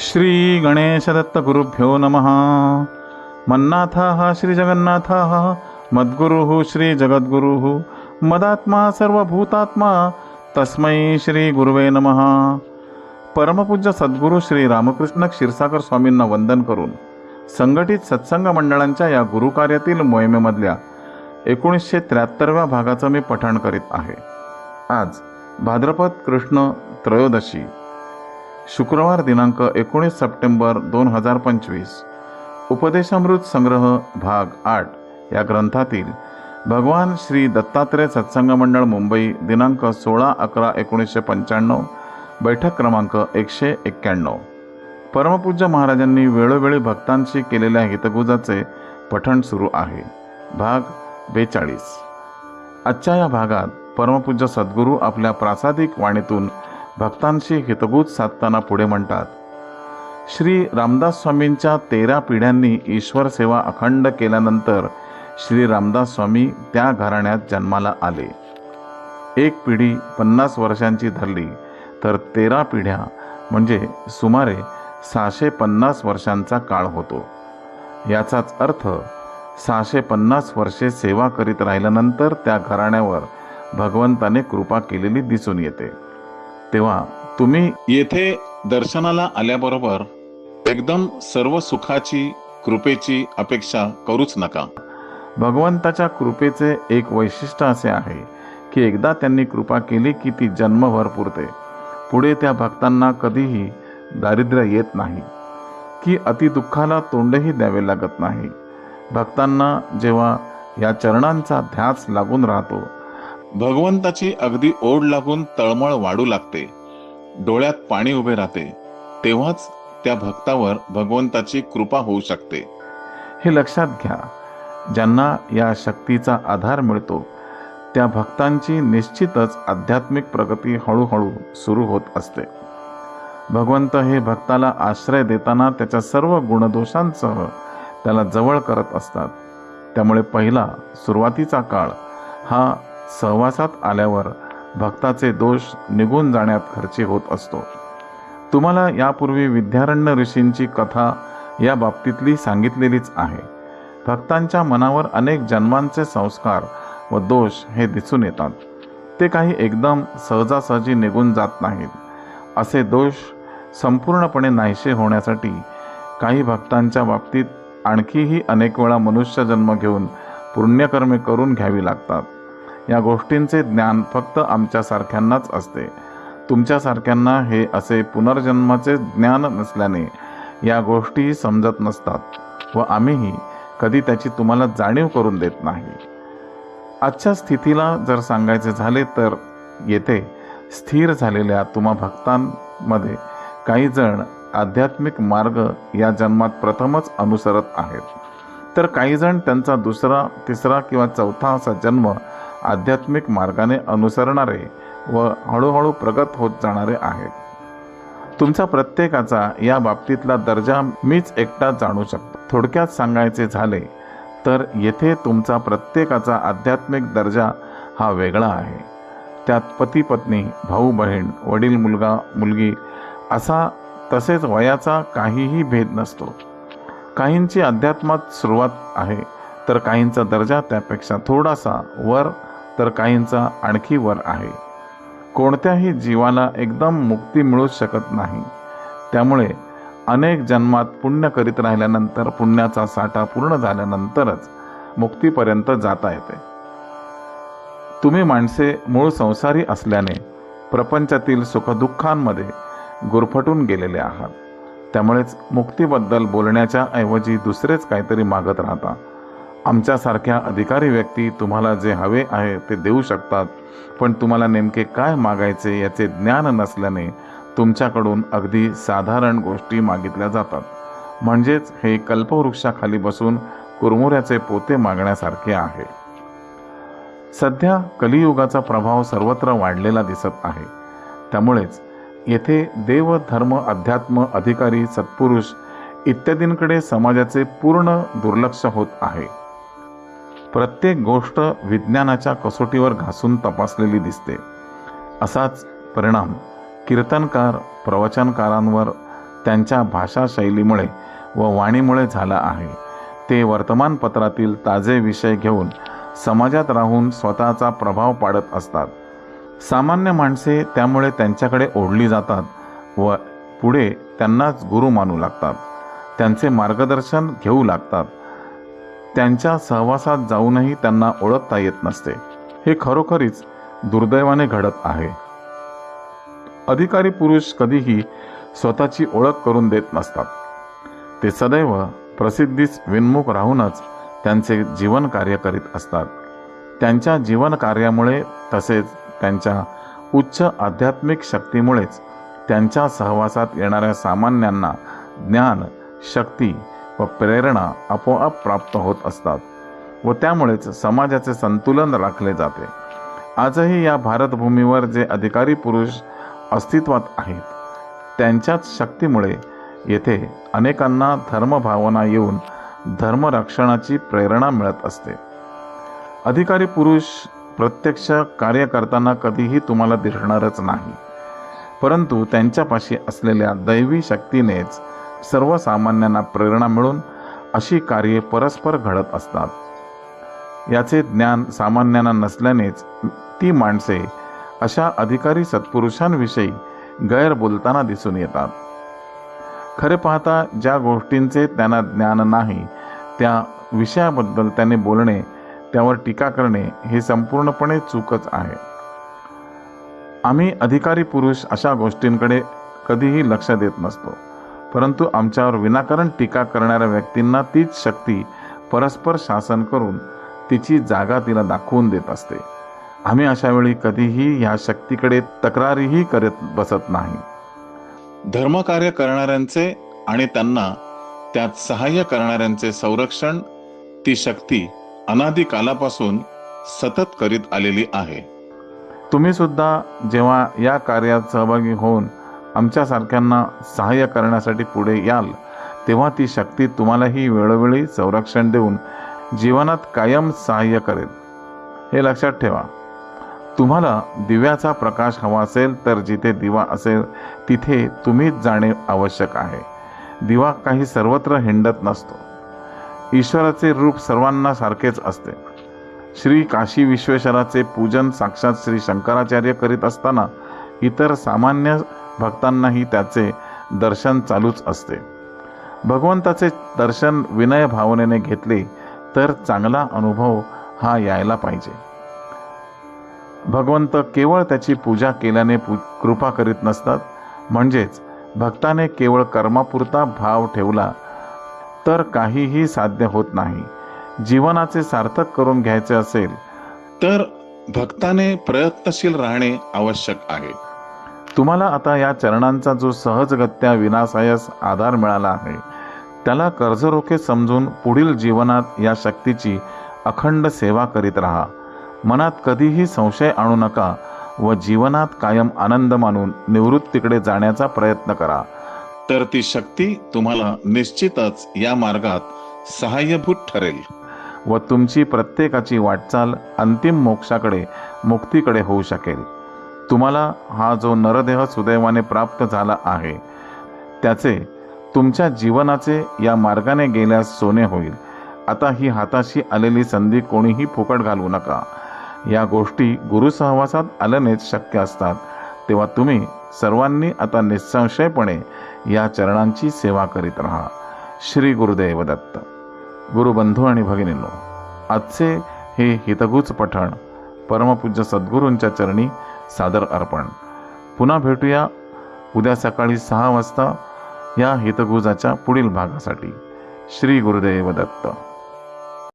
श्री गणेशदत्तगुरुभ्यो नमः। मन्नाथः श्रीजगन्नाथः मद्गुरुः श्रीजगद्गुरुः मदात्मा सर्वभूतात्मा तस्मै श्रीगुरुवे नमः। परमपूज्य सद्गुरू श्री रामकृष्ण क्षीरसागर स्वामींना वंदन करून संघटित सत्संग मंडळांच्या या गुरुकार्यातील मोहिमेमधल्या एकोणीसशे त्र्याहत्तरव्या भागाचं मी पठण करीत आहे. आज भाद्रपद कृष्ण त्रयोदशी शुक्रवार दिनांक एकोणीस सप्टेंबर दोन हजार पंचवीस. उपदेशामृत संग्रह भाग आठ या ग्रंथातील भगवान श्री दत्तात्रय सत्संग मंडळ मुंबई दिनांक सोळा अकरा एकोणीसशे पंच्याण्णव बैठक क्रमांक एकशे एक्क्याण्णव. परमपूज्य महाराजांनी वेळोवेळी भक्तांशी केलेल्या हितगुजाचे पठण सुरू आहे. भाग बेचाळीस. आजच्या या भागात परमपूज्य सद्गुरू आपल्या प्रासादिक वाणीतून भक्तांशी हितगुज साधताना पुढे म्हणतात श्री रामदास स्वामींच्या तेरा पिढ्यांनी ईश्वर सेवा अखंड केल्यानंतर श्री रामदास स्वामी त्या घराण्यात जन्माला आले. एक पिढी पन्नास वर्षांची धरली तर तेरा पिढ्या म्हणजे सुमारे सहाशे पन्नास वर्षांचा काळ होतो. याचाच अर्थ सहाशे पन्नास वर्षे सेवा करीत राहिल्यानंतर त्या घराण्यावर भगवंताने कृपा केलेली दिसून येते. तेव्हा तुम्ही येथे दर्शनाला आल्याबरोबर एकदम सर्व सुखाची कृपेची अपेक्षा करूच नका. भगवंताच्या कृपेचे एक वैशिष्ट्य असे आहे की एकदा त्यांनी कृपा केली की ती जन्मभर पुरते. पुढे त्या भक्तांना कधीही दारिद्र्य येत नाही की अतिदुःखाला तोंडही द्यावे लागत नाही. भक्तांना जेव्हा या चरणांचा ध्यास लागून राहतो भगवंताची अगदी ओढ लागून तळमळ वाढू लागते. डोळ्यात पाणी उभे राहते. तेव्हाच त्या भक्तावर भगवंताची कृपा होऊ शकते. हे लक्षात घ्या. ज्यांना या शक्तीचा आधार मिळतो त्या भक्तांची निश्चितच आध्यात्मिक प्रगती हळूहळू सुरू होत असते. भगवंत हे भक्ताला आश्रय देताना त्याच्या सर्व गुणदोषांसह त्याला जवळ करत असतात. त्यामुळे पहिला सुरुवातीचा काळ हा सहवासात आल्यावर भक्ताचे दोष निघून जाण्यात खर्ची होत असतो. तुम्हाला यापूर्वी विद्यारण्य ऋषींची कथा या बाबतीतली सांगितलेलीच आहे. भक्तांच्या मनावर अनेक जन्मांचे संस्कार व दोष हे दिसून येतात. ते काही एकदम सहजासहजी निघून जात नाहीत. असे दोष संपूर्णपणे नाहीसे होण्यासाठी काही भक्तांच्या बाबतीत आणखीही अनेक वेळा मनुष्य जन्म घेऊन पुण्यकर्मे करून घ्यावी लागतात. या गोष्टींचे ज्ञान फक्त आमच्यासारख्यांनाच असते. तुमच्यासारख्यांना हे असे पुनर्जन्माचे ज्ञान नसल्याने या गोष्टी समजत नसतात व आम्हीही कधी त्याची तुम्हाला जाणीव करून देत नाही. आजच्या स्थितीला जर सांगायचे झाले तर येथे स्थिर झालेल्या तुम्हा भक्तांमध्ये काही जण आध्यात्मिक मार्ग या जन्मात प्रथमच अनुसरत आहेत. तर काही जण त्यांचा दुसरा तिसरा किंवा चौथा असा जन्म आध्यात्मिक मार्गाने अनुसरणारे व हळूहळू प्रगत होत जाणारे आहेत. तुमचा प्रत्येकाचा या बाबतीतला दर्जा मीच एकटा जाणू शकतो. थोडक्यात सांगायचे झाले तर येथे तुमचा प्रत्येकाचा आध्यात्मिक दर्जा हा वेगळा आहे. त्यात पती पत्नी भाऊ बहीण वडील मुलगा मुलगी असा तसेच वयाचा काहीही भेद नसतो. काहींची अध्यात्मात सुरुवात आहे तर काहींचा दर्जा त्यापेक्षा थोडासा वर तर काहींचा आणखी वर आहे. कोणत्याही जीवाला एकदम मुक्ती मिळूच शकत नाही. त्यामुळे अनेक जन्मात पुण्य करीत राहिल्यानंतर पुण्याचा साठा पूर्ण झाल्यानंतरच मुक्तीपर्यंत जाता येते. तुम्ही माणसे मूळ संसारी असल्याने प्रपंचातील सुखदुःखांमध्ये गुरफटून गेलेले आहात. त्यामुळेच मुक्तीबद्दल बोलण्याच्या ऐवजी दुसरेच काहीतरी मागत राहता. आमच्यासारख्या अधिकारी व्यक्ती तुम्हाला जे हवे आहे ते देऊ शकतात. पण तुम्हाला नेमके काय मागायचे याचे ज्ञान नसल्याने तुमच्याकडून अगदी साधारण गोष्टी मागितल्या जातात. म्हणजेच हे कल्पवृक्षाखाली बसून कुरमुऱ्याचे पोते मागण्यासारखे आहे. सध्या कलियुगाचा प्रभाव सर्वत्र वाढलेला दिसत आहे. त्यामुळेच येथे देव धर्म अध्यात्म अधिकारी सत्पुरुष इत्यादींकडे समाजाचे पूर्ण दुर्लक्ष होत आहे. प्रत्येक गोष्ट विज्ञानाच्या कसोटीवर घासून तपासलेली दिसते. असाच परिणाम कीर्तनकार प्रवचनकारांवर त्यांच्या भाषाशैलीमुळे व वाणीमुळे झाला आहे. ते वर्तमानपत्रातील ताजे विषय घेऊन समाजात राहून स्वतःचा प्रभाव पाडत असतात. सामान्य माणसे त्यामुळे त्यांच्याकडे ओढली जातात व पुढे त्यांनाच गुरु मानू लागतात. त्यांचे मार्गदर्शन घेऊ लागतात. त्यांच्या सहवासात जाऊनही त्यांना ओळखता येत नसते. हे खरोखरीच दुर्दैवाने घडत आहे. अधिकारी पुरुष कधीही स्वतःची ओळख करून देत नसतात. ते सदैव प्रसिद्धीस विन्मुख राहूनच त्यांचे जीवन कार्य करीत असतात. त्यांच्या जीवन कार्यामुळे तसेच त्यांच्या उच्च आध्यात्मिक शक्तीमुळेच त्यांच्या सहवासात येणाऱ्या सामान्यांना ज्ञान शक्ती व प्रेरणा आपोआप प्राप्त होत असतात व त्यामुळेच समाजाचे संतुलन राखले जाते. आजही या भारतभूमीवर जे अधिकारी पुरुष अस्तित्वात आहेत त्यांच्याच शक्तीमुळे येथे अनेकांना धर्मभावना येऊन धर्मरक्षणाची प्रेरणा मिळत असते. अधिकारी पुरुष प्रत्यक्ष कार्य करताना कधीही तुम्हाला दिसणारच नाही. परंतु त्यांच्यापाशी असलेल्या दैवी शक्तीनेच सर्वसामान्यांना प्रेरणा मिळून अशी कार्ये परस्पर घडत असतात. याचे ज्ञान सामान्यांना नसल्यानेच ती माणसे अशा अधिकारी सत्पुरुषांविषयी गैर बोलताना दिसून येतात. खरे पाहता ज्या गोष्टींचे त्यांना ज्ञान नाही त्या विषयाबद्दल त्याने बोलणे त्यावर टीका करणे हे संपूर्णपणे चूकच आहे. आम्ही अधिकारी पुरुष अशा गोष्टींकडे कधीही लक्ष देत नसतो. परंतु आमच्यावर विनाकारण टीका करणाऱ्या व्यक्तींना तीच शक्ती परस्पर शासन करून तिची जागा तिला दाखवून देत असते. आम्ही अशा वेळी कधीही ह्या शक्तीकडे तक्रारीही करत बसत नाही. धर्मकार्य करणाऱ्यांचे आणि त्यांना त्यात सहाय्य करणाऱ्यांचे संरक्षण ती शक्ती अनादी कालापासून सतत करीत आलेली आहे. तुम्ही सुद्धा जेव्हा या कार्यात सहभागी होऊन आमच्यासारख्यांना सहाय्य करण्यासाठी पुढे याल. तेव्हा ती शक्ती तुम्हालाही वेळोवेळी संरक्षण देऊन जीवनात कायम सहाय्य करेल. हे लक्षात ठेवा. तुम्हाला दिव्याचा प्रकाश हवा असेल तर जिथे दिवा असेल तिथे तुम्हीच जाणे आवश्यक आहे. दिवा काही सर्वत्र हिंडत नसतो. ईश्वराचे रूप सर्वांना सारखेच असते. श्री काशी विश्वेश्वराचे पूजन साक्षात श्री शंकराचार्य करीत असताना इतर सामान्य भक्तांनाही त्याचे दर्शन चालूच असते. भगवंताचे दर्शन विनय भावनेने घेतले तर चांगला अनुभव हा यायला पाहिजे. भगवंत केवळ त्याची पूजा केल्याने पू कृपा करीत नसतात. म्हणजेच भक्ताने केवळ कर्मापुरता भाव ठेवला तर काहीही साध्य होत नाही. जीवनाचे सार्थक करून घ्यायचे असेल तर भक्ताने प्रयत्नशील राहणे आवश्यक आहे. तुम्हाला आता या चरणांचा जो सहजगत्या विनासायस आधार मिळाला आहे त्याला कर्जरोखे समजून पुढील जीवनात या शक्तीची अखंड सेवा करीत राहा. मनात कधीही संशय आणू नका व जीवनात कायम आनंद मानून निवृत्तीकडे जाण्याचा प्रयत्न करा. तर ती शक्ती तुम्हाला निश्चितच या मार्गात सहाय्यभूत ठरेल. व तुमची प्रत्येकाची वाटचाल अंतिम मोक्षाकडे मुक्तीकडे होऊ शकेल. तुम्हाला हा जो नरदेह सुदैवाने प्राप्त झाला आहे त्याचे तुमच्या जीवनाचे या मार्गाने गेल्यास सोने होईल. आता ही हाताशी आलेली संधी कोणीही फुकट घालवू नका. या गोष्टी गुरुसहवासात आल्यानेच शक्य असतात. तेव्हा तुम्ही सर्वांनी आता निसंशयपणे या चरणांची सेवा करीत राहा. श्री गुरुदेव दत्त गुरुबंधू आणि भगिनींनो आजचे हे हितगुज पठण परमपूज्य सद्गुरूंच्या चरणी सादर अर्पण. पुन्हा भेटूया उद्या सकाळी सहा वाजता या हितगुजाच्या पुढील भागासाठी. श्री गुरुदेव दत्त.